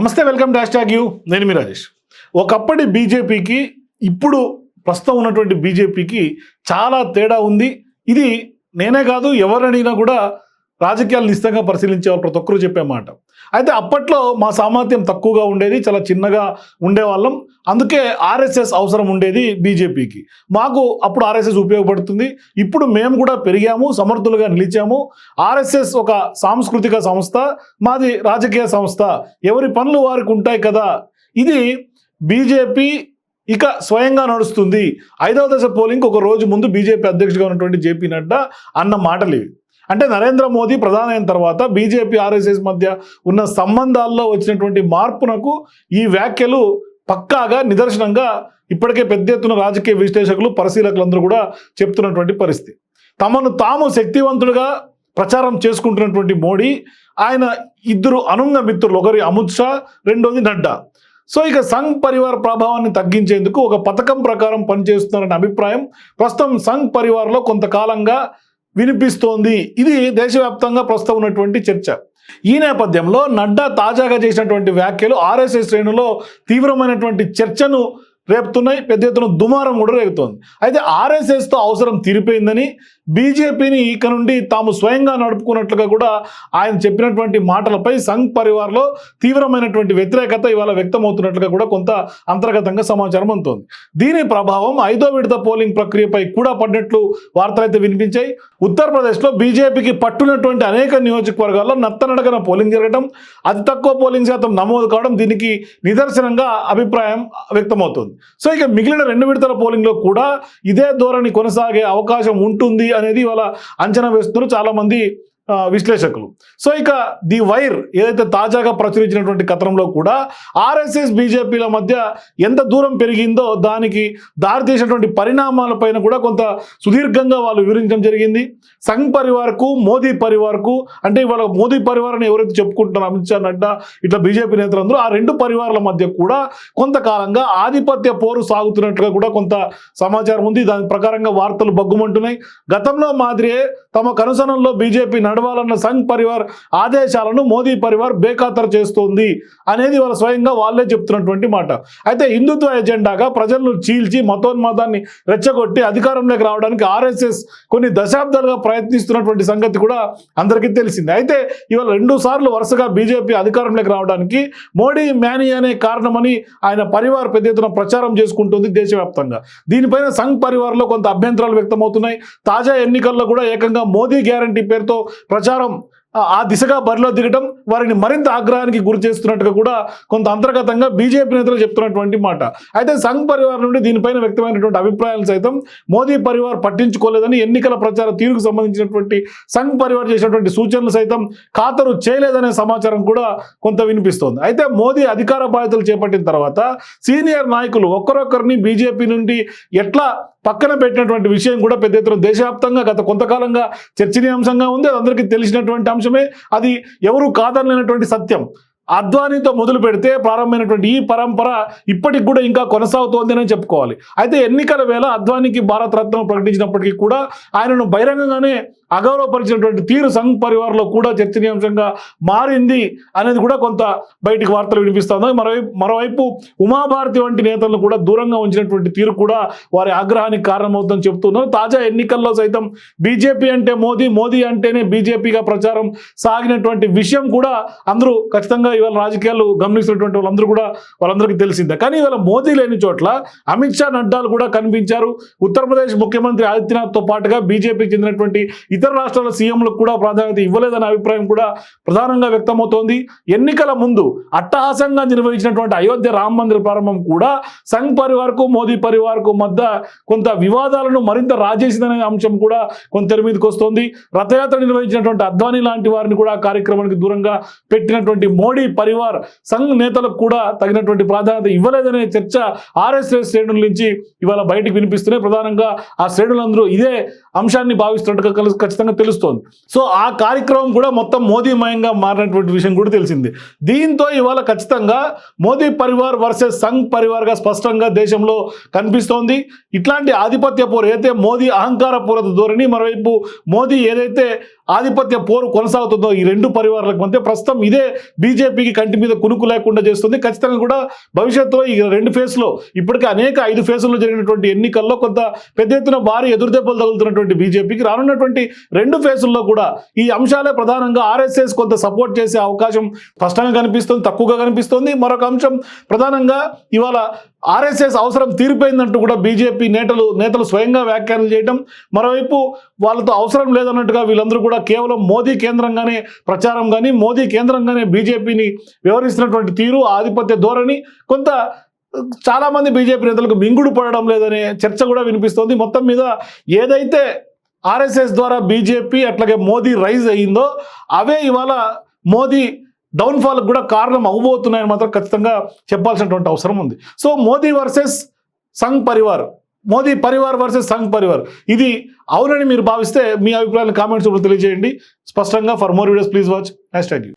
నమస్తే welcome dash tag you. నేను మీ రాజేష్. ఒకప్పటి బీజేపీకి ఇప్పుడు ప్రస్తుతం ఉన్నటువంటి బీజేపీకి చాలా తేడా ఉంది. ఇది నేనే కాదు ఎవరు కూడా రాజకీయాలు నిశ్చితంగా పరిశీలించే ప్రతి ఒక్కరూ చెప్పే మాట. అయితే అప్పట్లో మా సామర్థ్యం తక్కువగా ఉండేది చాలా చిన్నగా ఉండేవాళ్ళం. అందుకే ఆర్ఎస్ఎస్ అవసరం ఉండేది బీజేపీకి. మాకు అప్పుడు ఆర్ఎస్ఎస్ ఉపయోగపడుతుంది. ఇప్పుడు మేము కూడా పెరిగాము సమర్థులుగా నిలిచాము. ఆర్ఎస్ఎస్ ఒక సాంస్కృతిక సంస్థ మాది రాజకీయ సంస్థ. ఎవరి పనులు వారికి ఉంటాయి కదా? ఇది బీజేపీ ఇక స్వయంగా నడుస్తుంది. ఐదవ దశ పోలింగ్ ఒక రోజు ముందు బీజేపీ అధ్యక్షుడిగా ఉన్నటువంటి జేపీ నడ్డా అన్న మాటలు ఇవి అంటే నరేంద్ర మోదీ ప్రధాని అయిన తర్వాత బీజేపీ ఆర్ఎస్ఎస్ మధ్య ఉన్న సంబంధాల్లో వచ్చినటువంటి మార్పునకు ఈ వ్యాఖ్యలు పక్కాగా నిదర్శనంగా ఇప్పటికే పెద్ద ఎత్తున రాజకీయ విశ్లేషకులు పరిశీలకులందరూ కూడా చెప్తున్నటువంటి పరిస్థితి. తమను తాము శక్తివంతుడుగా ప్రచారం చేసుకుంటున్నటువంటి మోడీ ఆయన ఇద్దరు అనుంగ మిత్రులు ఒకరి అమిత్ షా రెండోది నడ్డా. సో ఇక సంఘ్ పరివార్ ప్రభావాన్ని తగ్గించేందుకు ఒక పథకం ప్రకారం పనిచేస్తున్నారనే అభిప్రాయం ప్రస్తుతం సంఘ్ పరివార్లో కొంతకాలంగా వినిపిస్తోంది. ఇది దేశవ్యాప్తంగా ప్రస్తుతం ఉన్నటువంటి చర్చ. ఈ నేపథ్యంలో నడ్డా తాజాగా చేసినటువంటి వ్యాఖ్యలు ఆర్ఎస్ఎస్ శ్రేణులో తీవ్రమైనటువంటి చర్చను రేపుతున్నాయి. పెద్ద ఎత్తున దుమారం కూడా రేగుతోంది. అయితే ఆర్ఎస్ఎస్తో అవసరం తీరిపోయిందని బీజేపీని ఇక నుండి తాము స్వయంగా నడుపుకున్నట్లుగా కూడా ఆయన చెప్పినటువంటి మాటలపై సంఘ్ పరివార్లో తీవ్రమైనటువంటి వ్యతిరేకత ఇవాళ వ్యక్తమవుతున్నట్లుగా కూడా కొంత అంతర్గతంగా సమాచారం అందుతోంది. దీని ప్రభావం ఐదో విడత పోలింగ్ ప్రక్రియపై కూడా పడినట్లు వార్తలు అయితే వినిపించాయి. ఉత్తరప్రదేశ్లో బీజేపీకి పట్టునటువంటి అనేక నియోజకవర్గాల్లో నత్తనడగన పోలింగ్ జరగడం అతి తక్కువ పోలింగ్ శాతం నమోదు కావడం దీనికి నిదర్శనంగా అభిప్రాయం వ్యక్తమవుతుంది. సో ఇక మిగిలిన రెండు విడతల పోలింగ్లో కూడా ఇదే ధోరణి కొనసాగే అవకాశం ఉంటుంది అనేది ఇవాళ అంచనా వేస్తున్నారు చాలామంది విశ్లేషకులు. సో ఇక ది వైర్ ఏదైతే తాజాగా ప్రచురించినటువంటి కథనంలో కూడా ఆర్ఎస్ఎస్ బీజేపీల మధ్య ఎంత దూరం పెరిగిందో దానికి దారితీసినటువంటి పరిణామాలపైన కూడా కొంత సుదీర్ఘంగా వాళ్ళు వివరించడం జరిగింది. సంఘ్ పరివార్కు మోదీ పరివార్కు అంటే ఇవాళ మోదీ పరివారాన్ని ఎవరైతే చెప్పుకుంటున్నారో అమిత్ షా నడ్డా ఇట్లా బీజేపీ నేతలందరూ ఆ రెండు పరివారాల మధ్య కూడా కొంతకాలంగా ఆధిపత్య పోరు సాగుతున్నట్టుగా కూడా కొంత సమాచారం ఉంది. దాని ప్రకారంగా వార్తలు బగ్గుమంటున్నాయి. గతంలో మాదిరే తమ కనుసనంలో బీజేపీ నడవాలన్న సంఘ్ పరివార్ ఆదేశాలను మోదీ పరివార్ బేఖాతరు చేస్తోంది అనేది వాళ్ళ స్వయంగా వాళ్ళే చెప్తున్నటువంటి మాట. అయితే హిందుత్వ ఎజెండాగా ప్రజలను చీల్చి మతోన్మాదాన్ని రెచ్చగొట్టి అధికారంలోకి రావడానికి ఆర్ఎస్ఎస్ కొన్ని దశాబ్దాలుగా ప్రయత్నిస్తున్నటువంటి సంగతి కూడా అందరికీ తెలిసింది. అయితే ఇవాళ రెండు సార్లు వరుసగా బీజేపీ అధికారంలోకి రావడానికి మోడీ మ్యానీ అనే కారణమని ఆయన పరివార్ పెద్ద ఎత్తున ప్రచారం చేసుకుంటుంది దేశవ్యాప్తంగా. దీనిపైన సంఘ్ పరివార్లో కొంత అభ్యంతరాలు వ్యక్తమవుతున్నాయి. తాజా ఎన్నికల్లో కూడా ఏకంగా మోదీ గ్యారంటీ పేరుతో ప్రచారం ఆ- దిశగా బరిలో దిగడం వారిని మరింత ఆగ్రహానికి గురి చేస్తున్నట్టుగా కూడా కొంత అంతర్గతంగా బీజేపీ నేతలు చెప్తున్నటువంటి మాట. అయితే సంఘ్ పరివార్ నుండి దీనిపైన వ్యక్తమైనటువంటి అభిప్రాయాలు సైతం మోదీ పరివార్ పట్టించుకోలేదని ఎన్నికల ప్రచార తీరుకు సంబంధించినటువంటి సంఘ్ పరివార్ చేసినటువంటి సూచనలు సైతం ఖాతరు చేయలేదనే సమాచారం కూడా కొంత వినిపిస్తోంది. అయితే మోదీ అధికార బాధ్యతలు చేపట్టిన తర్వాత సీనియర్ నాయకులు ఒక్కరొక్కరిని బీజేపీ నుండి ఎట్లా పక్కన పెట్టినటువంటి విషయం కూడా పెద్ద ఎత్తున దేశవ్యాప్తంగా గత కొంతకాలంగా చర్చనీయాంశంగా ఉంది. అది అందరికీ తెలిసినటువంటి అంశమే అది ఎవరు కాదనలేనటువంటి సత్యం. అద్వానీతో మొదలు పెడితే ప్రారంభమైనటువంటి ఈ పరంపర ఇప్పటికి కూడా ఇంకా కొనసాగుతోంది అని చెప్పుకోవాలి. అయితే ఎన్నికల వేళ అద్వానీకి భారత రత్నం ప్రకటించినప్పటికీ కూడా ఆయనను బహిరంగంగానే అగౌరవపరిచినటువంటి తీరు సంఘ్ పరివార్లో కూడా చర్చనీయాంశంగా మారింది అనేది కూడా కొంత బయటికి వార్తలు వినిపిస్తుంది మరోవైపు మరోవైపు ఉమాభారతి వంటి నేతలను కూడా దూరంగా ఉంచినటువంటి తీరు కూడా వారి ఆగ్రహానికి కారణమవుతుందని చెబుతున్నారు తాజా ఎన్నికల్లో సైతం బీజేపీ అంటే మోదీ మోదీ అంటేనే బీజేపీగా ప్రచారం సాగినటువంటి విషయం కూడా అందరూ ఖచ్చితంగా ఇవాళ రాజకీయాలు గమనిస్తున్నటువంటి వాళ్ళందరూ కూడా వాళ్ళందరికీ తెలిసిందే. కానీ ఇవాళ మోదీ లేని చోట్ల అమిత్ షా నడ్డాలు కూడా కనిపించారు. ఉత్తరప్రదేశ్ ముఖ్యమంత్రి ఆదిత్యనాథ్తో పాటుగా బీజేపీకి చెందినటువంటి ఇతర రాష్ట్రాల సీఎంలకు కూడా ప్రాధాన్యత ఇవ్వలేదనే అభిప్రాయం కూడా ప్రధానంగా వ్యక్తమవుతోంది. ఎన్నికల ముందు అట్టహాసంగా నిర్వహించినటువంటి అయోధ్య రామ మందిర ప్రారంభం కూడా సంఘ్ పరివార్కు మోదీ పరివార్కు మధ్య కొంత వివాదాలను మరింత రాజేసిందనే అంశం కూడా కొంత మీదకి వస్తోంది. రథయాత్ర నిర్వహించినటువంటి అద్వానీ లాంటి వారిని కూడా కార్యక్రమానికి దూరంగా పెట్టినటువంటి మోడీ పరివార్ సంఘ్ నేతలకు కూడా తగినటువంటి ప్రాధాన్యత ఇవ్వలేదనే చర్చ ఆర్ఎస్ఎస్ శ్రేణుల నుంచి ఇవాళ బయటికి వినిపిస్తున్నాయి. ప్రధానంగా ఆ శ్రేణులందరూ ఇదే అంశాన్ని భావిస్తున్నట్టుగా కలిసి ఖచ్చితంగా తెలుస్తోంది. సో ఆ కార్యక్రమం కూడా మొత్తం మోదీమయంగా మారినటువంటి విషయం కూడా తెలిసింది. దీంతో ఇవాళ ఖచ్చితంగా మోదీ పరివార్ వర్సెస్ సంఘ్ పరివార్గా స్పష్టంగా దేశంలో కనిపిస్తోంది. ఇట్లాంటి ఆధిపత్య పోరు ఏదైతే మోదీ అహంకార పూరత ధోరణి మరోవైపు మోదీ ఏదైతే ఆధిపత్య పోరు కొనసాగుతుందో ఈ రెండు పరివారాలకు మధ్య ప్రస్తుతం ఇదే బీజేపీకి కంటి మీద కునుకు లేకుండా చేస్తుంది. ఖచ్చితంగా కూడా భవిష్యత్తులో ఈ రెండు ఫేజ్లో ఇప్పటికే అనేక ఐదు ఫేజుల్లో జరిగినటువంటి ఎన్నికల్లో కొంత పెద్ద ఎత్తున భారీ ఎదురుదెబ్బలు తగులుతున్నటువంటి బీజేపీకి రానున్నటువంటి రెండు ఫేజుల్లో కూడా ఈ అంశాలే ప్రధానంగా ఆర్ఎస్ఎస్ కొంత సపోర్ట్ చేసే అవకాశం స్పష్టంగా కనిపిస్తుంది తక్కువగా కనిపిస్తుంది. మరొక అంశం ప్రధానంగా ఇవాళ ఆర్ఎస్ఎస్ అవసరం తీరిపోయిందంటూ కూడా బీజేపీ నేతలు నేతలు స్వయంగా వ్యాఖ్యానం చేయడం మరోవైపు వాళ్ళతో అవసరం లేదన్నట్టుగా వీళ్ళందరూ కూడా కేవలం మోదీ కేంద్రంగానే ప్రచారం కానీ మోదీ కేంద్రంగానే బీజేపీని వ్యవహరిస్తున్నటువంటి తీరు ఆధిపత్య ధోరణి కొంత చాలామంది బీజేపీ నేతలకు మింగుడు పడడం లేదనే చర్చ కూడా వినిపిస్తోంది. మొత్తం మీద ఏదైతే ఆర్ఎస్ఎస్ ద్వారా బీజేపీ అట్లాగే మోదీ రైజ్ అయ్యిందో అవే ఇవాళ మోదీ డౌన్ఫాల్కి కూడా కారణం అవ్వబోతున్నాయని మాత్రం ఖచ్చితంగా చెప్పాల్సినటువంటి అవసరం ఉంది. So Modi versus Sangh Parivar Modi Parivar versus Sangh Parivar ఇది అవునని మీరు భావిస్తే మీ అభిప్రాయాన్ని కామెంట్స్ తెలియజేయండి. స్పష్టంగా for more videos please watch. Next you